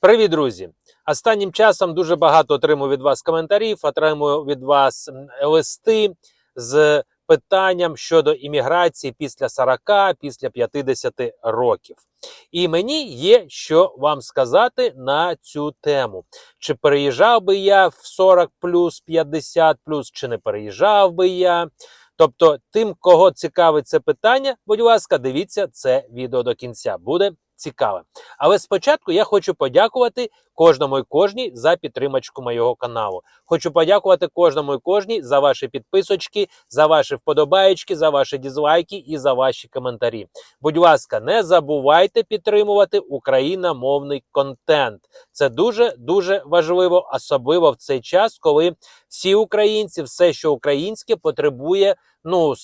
Привіт, друзі! Останнім часом дуже багато отримую від вас коментарів, отримую від вас листи з питанням щодо імміграції після 40, після 50 років. І мені є що вам сказати на цю тему. Чи переїжджав би я в 40 плюс, 50 плюс, чи не переїжджав би я. Тобто, тим, кого цікавить це питання, будь ласка, дивіться це відео до кінця. Буде цікаве. Але спочатку я хочу подякувати кожному і кожній за підтримочку моєго каналу. Хочу подякувати кожному і кожній за ваші підписочки, за ваші вподобаєчки, за ваші дізлайки і за ваші коментарі. Будь ласка, не забувайте підтримувати україномовний контент. Це дуже дуже важливо, особливо в цей час, коли всі українці, все, що українське, потребує. Ну,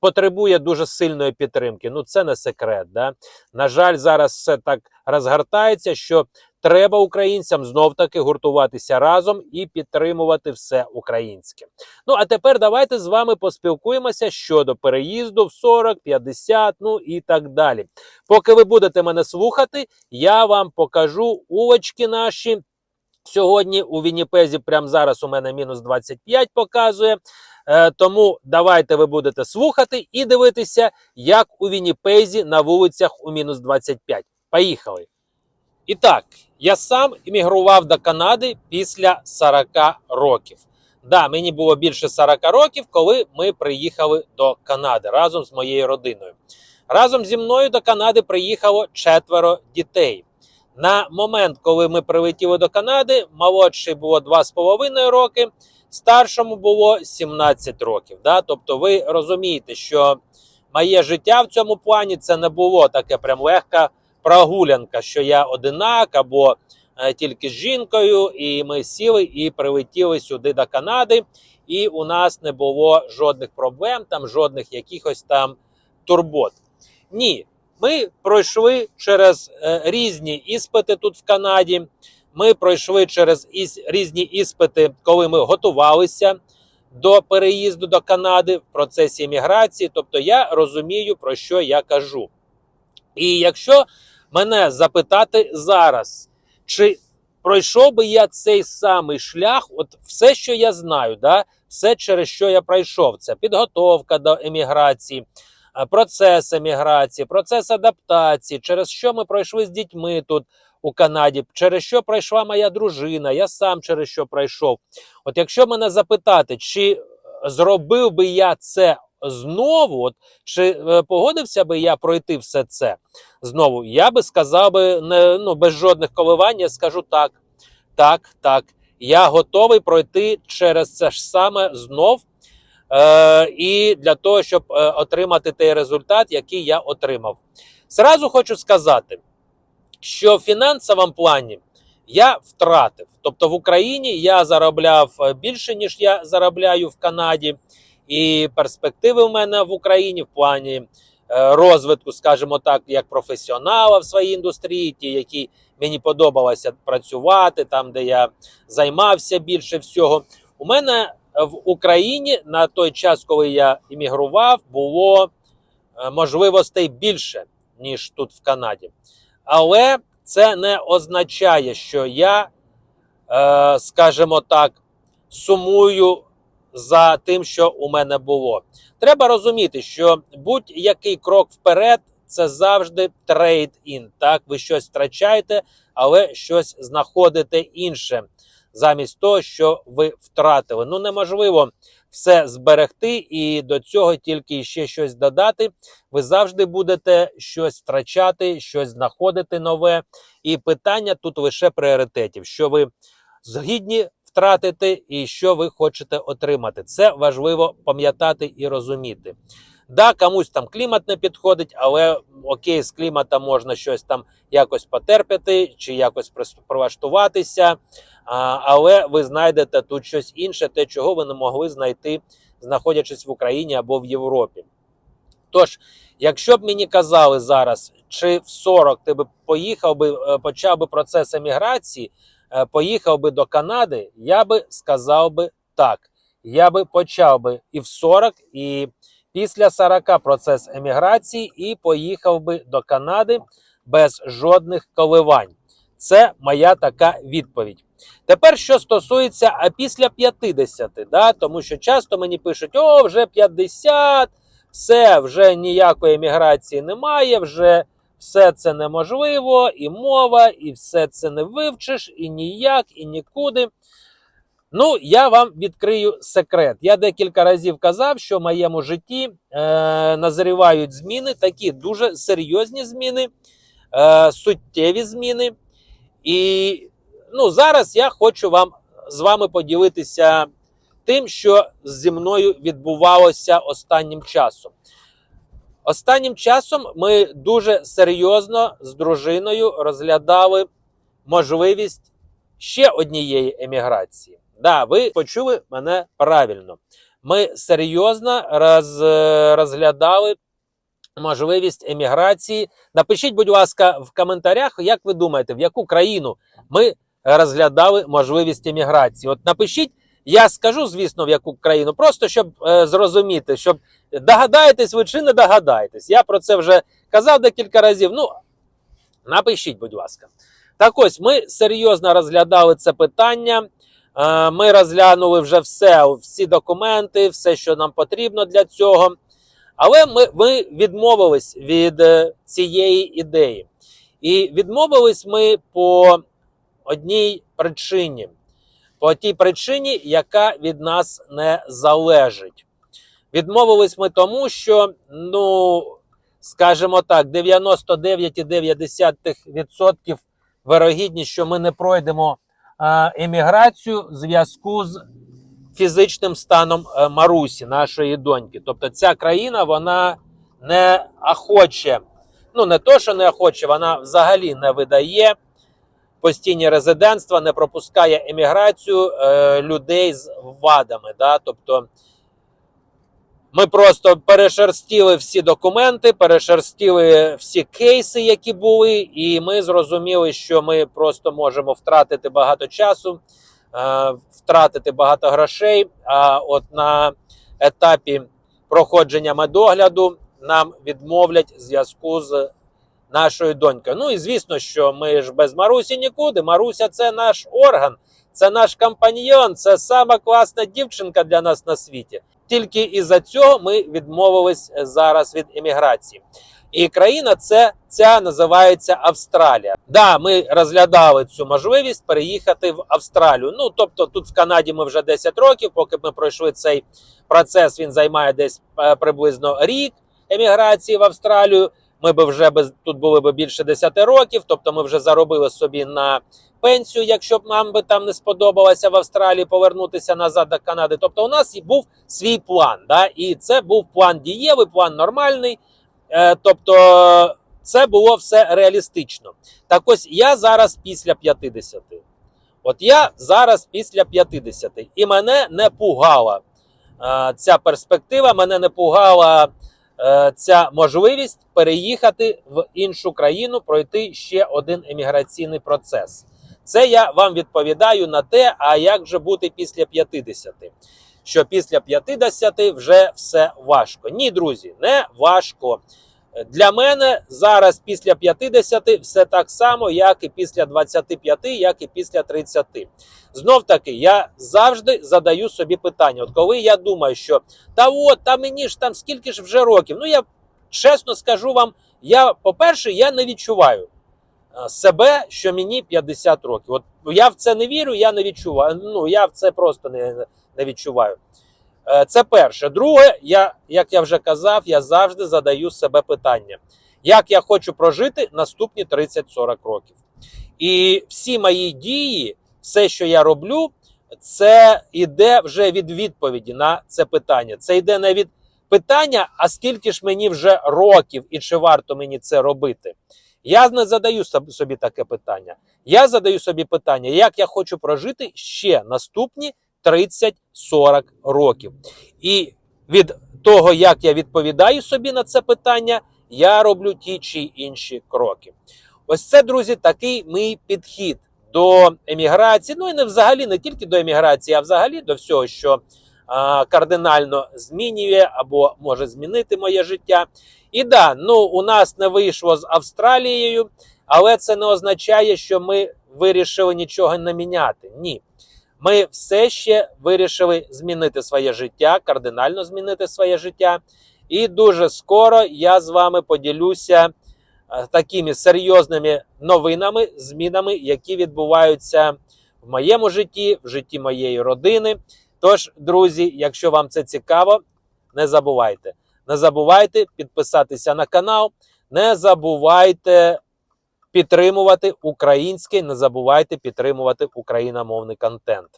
потребує дуже сильної підтримки. Ну, це не секрет. Да? На жаль, зараз все так розгортається, що треба українцям знов таки гуртуватися разом і підтримувати все українське. Ну а тепер давайте з вами поспілкуємося щодо переїзду в 40, 50, ну і так далі. Поки ви будете мене слухати, я вам покажу улочки наші. Сьогодні у Вінніпезі, прямо зараз у мене мінус 25 показує. Е, тому давайте ви будете слухати і дивитися, як у Вінніпезі на вулицях у мінус 25. Поїхали. І так, я сам іммігрував до Канади після 40 років. Да, мені було більше 40 років, коли ми приїхали до Канади разом з моєю родиною. Разом зі мною до Канади приїхало четверо дітей. На момент, коли ми прилетіли до Канади, молодший було 2,5 роки, старшому було 17 років. Да? Тобто, ви розумієте, що моє життя в цьому плані це не було таке прям легка прогулянка, що я одинак або е, тільки з жінкою, і ми сіли і прилетіли сюди до Канади, і у нас не було жодних проблем, там жодних якихось там турбот. Ні, ми пройшли через е, різні іспити тут в Канаді. Ми пройшли через різні іспити, коли ми готувалися до переїзду до Канади в процесі еміграції. Тобто я розумію, про що я кажу. І якщо мене запитати зараз, чи пройшов би я цей самий шлях, от все, що я знаю, да, все, через що я пройшов, це підготовка до еміграції, процес еміграції, процес адаптації, через що ми пройшли з дітьми тут у Канаді, через що пройшла моя дружина, я сам через що пройшов. От якщо мене запитати, чи зробив би я це знову, от, чи е, погодився би я пройти все це знову, я би сказав би не, ну, без жодних коливань, я скажу так, так, так. Я готовий пройти через це ж саме знов. Е, і для того, щоб е, отримати той результат, який я отримав. Зразу хочу сказати, що в фінансовому плані я втратив. Тобто в Україні я заробляв е, більше, ніж я заробляю в Канаді, і перспективи в мене в Україні в плані е, розвитку, скажімо так, як професіонала в своїй індустрії, ті, які мені подобалося працювати, там, де я займався більше всього. У мене в Україні на той час, коли я іммігрував, було е, можливостей більше, ніж тут в Канаді. Але це не означає, що я, е, скажімо так, сумую за тим, що у мене було. Треба розуміти, що будь-який крок вперед це завжди трейд-ін. Так, ви щось втрачаєте, але щось знаходите інше замість того, що ви втратили. Ну неможливо все зберегти і до цього тільки ще щось додати. Ви завжди будете щось втрачати, щось знаходити нове. І питання тут лише пріоритетів, що ви згідні втратити і що ви хочете отримати. Це важливо пам'ятати і розуміти. Да, комусь там клімат не підходить, але окей, з кліматом можна щось там якось потерпіти чи якось прилаштуватися. Але ви знайдете тут щось інше, те, чого ви не могли знайти, знаходячись в Україні або в Європі. Тож, якщо б мені казали зараз, чи в 40 ти би поїхав би, е, почав би процес еміграції, е, поїхав би до Канади, я би сказав би так. Я би почав би і в 40, і після 40 процес еміграції, і поїхав би до Канади без жодних коливань. Це моя така відповідь. Тепер, що стосується а після 50, да, тому що часто мені пишуть: о, вже 50, все, вже ніякої еміграції немає, вже все це неможливо, і мова, і все це не вивчиш, і ніяк, і нікуди. Ну, я вам відкрию секрет. Я декілька разів казав, що в моєму житті е, назрівають зміни, такі дуже серйозні зміни, е, суттєві зміни. І ну, зараз я хочу вам з вами поділитися тим, що зі мною відбувалося останнім часом. Останнім часом ми дуже серйозно з дружиною розглядали можливість ще однієї еміграції. Да, ви почули мене правильно. Ми серйозно роз, розглядали можливість еміграції. Напишіть, будь ласка, в коментарях, як ви думаєте, в яку країну ми розглядали можливість еміграції. От напишіть, я скажу, звісно, в яку країну, просто щоб е, зрозуміти, щоб догадаєтесь ви чи не догадаєтесь. Я про це вже казав декілька разів. Ну, напишіть, будь ласка. Так ось ми серйозно розглядали це питання. Е, Ми розглянули вже все, всі документи, все, що нам потрібно для цього. Але ми, ми відмовились від е, цієї ідеї. І відмовились ми по одній причині. По тій причині, яка від нас не залежить. Відмовились ми тому, що, ну, скажімо так, 99,9% вирогідність, що ми не пройдемо е, еміграцію в зв'язку з фізичним станом е, Марусі, нашої доньки. Тобто ця країна вона не охоче, ну не то, що не охоче, вона взагалі не видає постійні резидентства, не пропускає еміграцію е, людей з вадами. Да? Тобто ми просто перешерстіли всі документи, перешерстіли всі кейси, які були, і ми зрозуміли, що ми просто можемо втратити багато часу, втратити багато грошей. А от на етапі проходження медогляду нам відмовлять зв'язку з нашою донькою. Ну і звісно, що ми ж без Марусі нікуди. Маруся це наш орган, це наш компаньйон, це сама класна дівчинка для нас на світі. Тільки із-за цього ми відмовились зараз від еміграції. І країна це ця називається Австралія. Да, ми розглядали цю можливість переїхати в Австралію. Ну тобто, тут в Канаді ми вже 10 років. Поки ми пройшли цей процес, він займає десь е, приблизно рік еміграції в Австралію. Ми би вже без тут були б більше 10 років, тобто ми вже заробили собі на пенсію, якщо б нам би там не сподобалося в Австралії повернутися назад до Канади. Тобто, у нас і був свій план. Да? І це був план дієвий, план нормальний. Е, тобто, це було все реалістично. Так ось я зараз після 50. От я зараз після 50. І мене не пугала е, ця перспектива, мене не пугала е, ця можливість переїхати в іншу країну, пройти ще один еміграційний процес. Це я вам відповідаю на те, а як же бути після 50? Що після 50 вже все важко. Ні, друзі, не важко. Для мене зараз після 50 все так само, як і після 25, як і після 30. Знов таки, я завжди задаю собі питання: от коли я думаю, що та от, та мені ж там скільки ж вже років. Ну я чесно скажу вам, я, по-перше, я не відчуваю себе, що мені 50 років. От я в це не вірю, я не відчуваю. Ну я в це просто не, не відчуваю. Е, Це перше. Друге, я, як я вже казав, я завжди задаю себе питання, як я хочу прожити наступні 30-40 років. І всі мої дії, все, що я роблю, це йде вже від відповіді на це питання. Це йде не від питання, а скільки ж мені вже років і чи варто мені це робити. Я не задаю собі таке питання. Я задаю собі питання, як я хочу прожити ще наступні 30-40 років. І від того, як я відповідаю собі на це питання, я роблю ті чи інші кроки. Ось це, друзі, такий мій підхід до еміграції. Ну і не взагалі не тільки до еміграції, а взагалі до всього, що кардинально змінює або може змінити моє життя. І да, ну у нас не вийшло з Австралією. Але це не означає, що ми вирішили нічого не міняти. Ні. Ми все ще вирішили змінити своє життя, кардинально змінити своє життя. І дуже скоро я з вами поділюся е, такими серйозними новинами, змінами, які відбуваються в моєму житті, в житті моєї родини. Тож, друзі, якщо вам це цікаво, не забувайте. Не забувайте підписатися на канал, не забувайте підтримувати український, не забувайте підтримувати україномовний контент.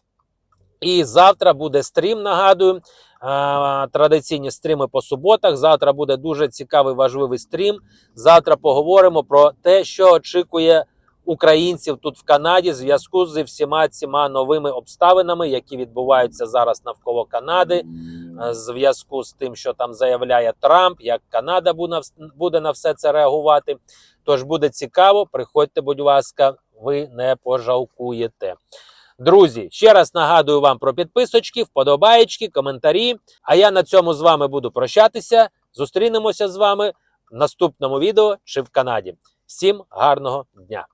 І завтра буде стрім. Нагадую, традиційні стріми по суботах. Завтра буде дуже цікавий важливий стрім. Завтра поговоримо про те, що очікує українців тут в Канаді в зв'язку з всіма цими новими обставинами, які відбуваються зараз навколо Канади. е, Зв'язку з тим, що там заявляє Трамп, як Канада буде на все це реагувати. Тож буде цікаво. Приходьте, будь ласка, ви не пожалкуєте. Друзі, ще раз нагадую вам про підписочки, вподобаєчки, коментарі. А я на цьому з вами буду прощатися. Зустрінемося з вами в наступному відео чи в Канаді. Всім гарного дня!